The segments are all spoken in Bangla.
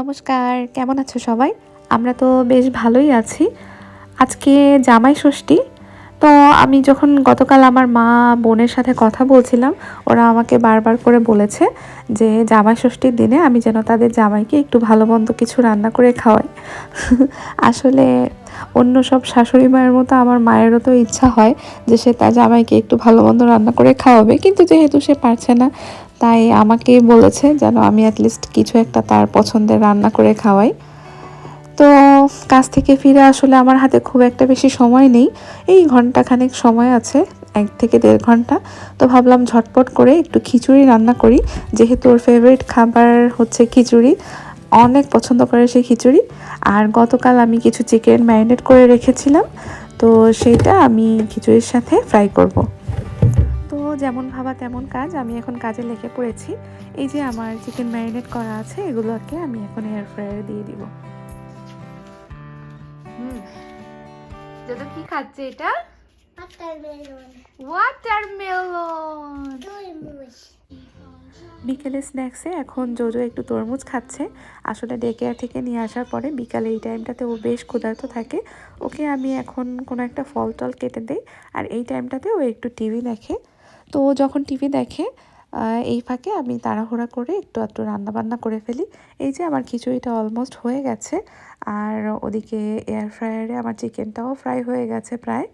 নমস্কার, কেমন আছো সবাই? আমরা তো বেশ ভালোই আছি। আজকে জামাই ষষ্ঠী, তো আমি যখন গতকাল আমার মা বোনের সাথে কথা বলছিলাম, ওরা আমাকে বারবার করে বলেছে যে জামাই ষষ্ঠীর দিনে আমি যেন তাদের জামাইকে একটু ভালো মন্দ কিছু রান্না করে খাওয়াই। আসলে অন্য সব শাশুড়ি মায়ের মতো আমার মায়েরও তো ইচ্ছা হয় যে সে তার জামাইকে একটু ভালো মন্দ রান্না করে খাওয়াবে। কিন্তু যেহেতু সে পারছে না, তাই আমাকেই বলেছে যেন আমি অ্যাটলিস্ট কিছু একটা তার পছন্দের রান্না করে খাওয়াই। তো কাজ থেকে ফিরে আসলে আমার হাতে খুব একটা বেশি সময় নেই। এই ঘণ্টা খানেক সময় আছে, এক থেকে দেড় ঘণ্টা। তো ভাবলাম ঝটপট করে একটু খিচুড়ি রান্না করি। যেহেতু ওর ফেভারিট খাবার হচ্ছে খিচুড়ি অনেক পছন্দ করে সেই খিচুড়ি। আর গতকাল আমি কিছু চিকেন ম্যারিনেট করে রেখেছিলাম। তো সেইটা আমি খিচুড়ির সাথে ফ্রাই করব। তো যেমন ভাবা তেমন কাজ আমি এখন কাজে লেগে পড়েছি। এই যে আমার চিকেন ম্যারিনেট করা আছে এগুলোকে আমি এখন এয়ার ফ্রায়ারে দিয়ে দিব। কি খাচ্ছে এটা? Watermelon. তরমুজ। বিকেলে স্ন্যাক্সে এখন জোজো একটু তরমুজ খাচ্ছে। আসলে ডে কেয়ার থেকে নিয়ে আসার পরে বিকালে এই টাইমটাতে ও বেশ ক্ষুধার্ত থাকে। ওকে আমি এখন কোনো একটা ফল টল কেটে দেই আর এই টাইমটাতে ও একটু টিভি দেখে। তো ও যখন টিভি দেখে এই ফাঁকে আমি তাড়াহুড়া করে একটু একটু রান্না বান্না করে ফেলি। এই যে আমার খিচুড়িটা অলমোস্ট হয়ে গেছে। আর ওদিকে এয়ার ফ্রায়ারে আমার চিকেনটাও ফ্রাই হয়ে গেছে প্রায়।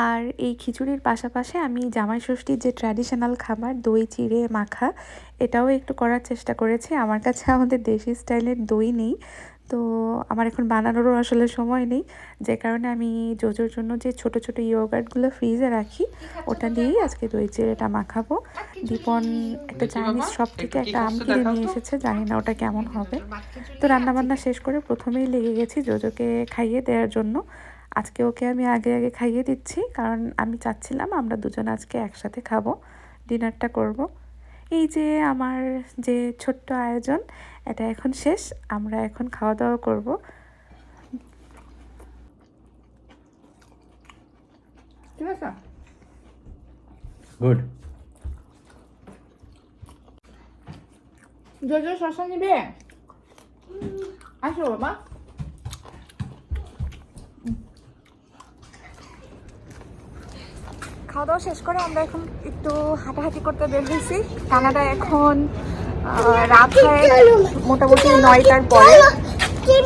আর এই খিচুড়ির পাশাপাশি আমি জামাই ষষ্ঠীর যে ট্র্যাডিশনাল খাবার দই চিড়ে মাখা এটাও একটু করার চেষ্টা করেছি। আমার কাছে আমাদের দেশি স্টাইলের দই নেই তো আমার এখন বানানোরও আসলে সময় নেই। যে কারণে আমি জোজোর জন্য যে ছোট ছোট ইয়োগার্টগুলো ফ্রিজে রাখি ওটা দিয়েই আজকে দই চিড়েটা মাখাবো। দীপন একটা চাইনিজ শপ থেকে একটা আম কিনে নিয়ে এসেছে জানি না ওটা কেমন হবে। তো রান্নাবান্না শেষ করে প্রথমেই লেগে গেছি জোজোকে খাইয়ে দেওয়ার জন্য। আজকে ওকে আমি আগে আগে খাইয়ে দিচ্ছি কারণ আমি চাচ্ছিলাম আমরা দুজন আজকে একসাথে খাব ডিনারটা করব। এই যে আমার যে ছোট্ট আয়োজন এটা এখন শেষ আমরা এখন খাওয়া দাওয়া করব। ঠিক আছে গুড। জোজো শশা নিবে? আসো বাবা। খাওয়া দাওয়া শেষ করে আমরা এখন একটু হাঁটাহাঁটি করতে বের হয়েছি। কানাডা এখন রাত হয় মোটামুটি নয়টার পরে।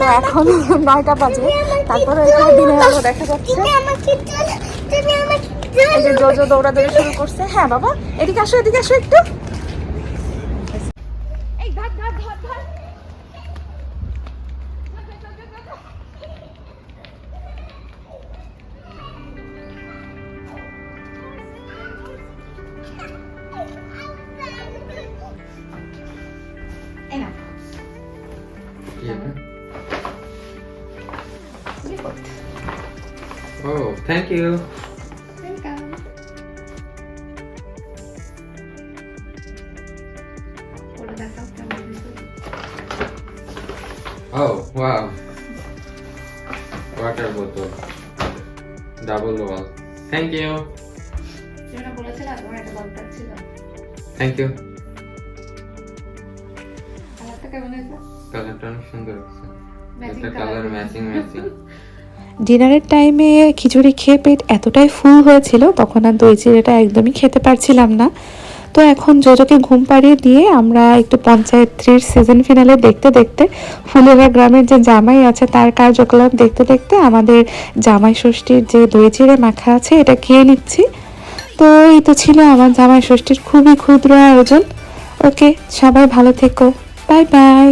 তো এখন নয়টা বাজে। তারপরে এখানে দিনের আলো দেখা যাচ্ছে। তুমি আমাকে চলো। তুমি আমাকে এই যে জোজো দৌড়াদৌড়ি শুরু করছে। হ্যাঁ বাবা এদিকে আসো এদিকে আসো একটু। এই ধর ধর ধর ধর। ওয়াটার বোতল ডাবল ওয়াল থ্যাংক ইউ তুমি না বলেছিলে তোমার একটা দরকার ছিল। থ্যাংক ইউ কালারটা অনেক সুন্দর হচ্ছে Matching কালার ম্যাচিং ম্যাচিং ডিনারের টাইমে খিচুড়ি খেয়ে পেট এতটাই ফুল হয়েছিল, তখন আর দই চিড়েটা একদমই খেতে পারছিলাম না। তো এখন জোজোকে ঘুম পাড়িয়ে দিয়ে আমরা একটু পঞ্চায়েত থ্রির সিজন ফিনালে দেখতে দেখতে, ফুলেরা গ্রামের যে জামাই আছে তার কার্যকলাপ দেখতে দেখতে আমাদের জামাই ষষ্ঠীর যে দই চিড়ে মাখা আছে এটা খেয়ে নিচ্ছি। তো এই তো ছিল আমার জামাই ষষ্ঠীর খুবই ক্ষুদ্র আয়োজন। ওকে সবাই ভালো থেকো। Bye bye